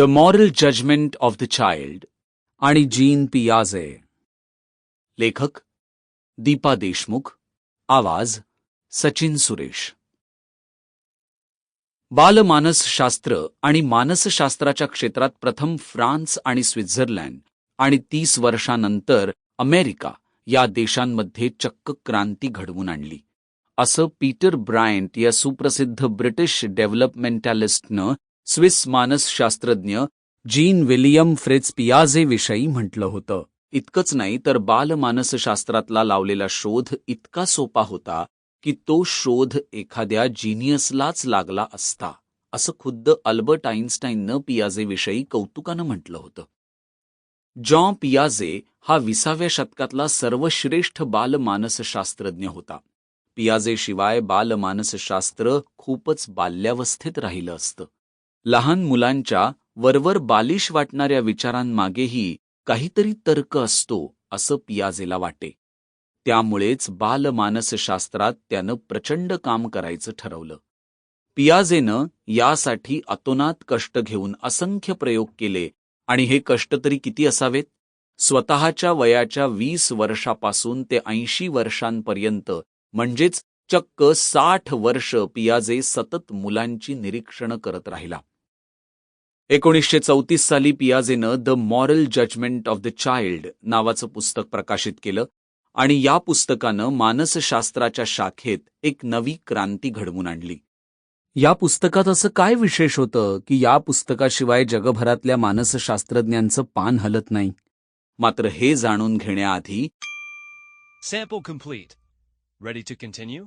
The moral judgement of the child आणि Jean पियाझे लेखक दीपा देशमुख. आवाज सचिन सुरेश. बालमानसशास्त्र आणि मानसशास्त्राच्या क्षेत्रात प्रथम फ्रान्स आणि स्वित्झर्लंड आणि तीस वर्षानंतर अमेरिका या देशांमध्ये चक्क क्रांती घडवून आणली. असं पीटर ब्रायंट या सुप्रसिद्ध ब्रिटिश डेव्हलपमेंटॅलिस्टनं स्विस मानसशास्त्रज्ञ जीन विलियम फ्रिज पियाझे विषयी म्हटलं होतं. इतकंच नाही तर बालमानसशास्त्रातला लावलेला शोध इतका सोपा होता की तो शोध एखाद्या जिनियसलाच लागला असता असं खुद्द अल्बर्ट आईन्स्टाईननं पियाझेविषयी कौतुकानं म्हटलं होतं. जॉ पियाझे हा विसाव्या शतकातला सर्वश्रेष्ठ बालमानसशास्त्रज्ञ होता. पियाझेशिवाय बालमानसशास्त्र खूपच बाल्यावस्थेत राहिलं असतं. लहान मुलांच्या वरवर बालिश वाटणाऱ्या विचारांमागेही काहीतरी तर्क असतो असं पियाजेला वाटे. त्यामुळेच बालमानसशास्त्रात त्यानं प्रचंड काम करायचं ठरवलं. पियाजेनं यासाठी अतोनात कष्ट घेऊन असंख्य प्रयोग केले आणि हे कष्ट तरी किती असावेत? स्वतःच्या वयाच्या वीस वर्षापासून ते ऐंशी वर्षांपर्यंत म्हणजेच चक्क साठ वर्ष पियाजे सतत मुलांची निरीक्षणं करत राहिला. एकोणीसशे चौतीस साली पियाजेनं the moral judgement of the child नावाचं पुस्तक प्रकाशित केलं आणि या पुस्तकानं मानसशास्त्राच्या शाखेत एक नवी क्रांती घडवून आणली या पुस्तकात असं काय विशेष होतं की या पुस्तकाशिवाय जगभरातल्या मानसशास्त्रज्ञांचं पान हलत नाही मात्र हे जाणून घेण्याआधी Sample complete. Ready to continue?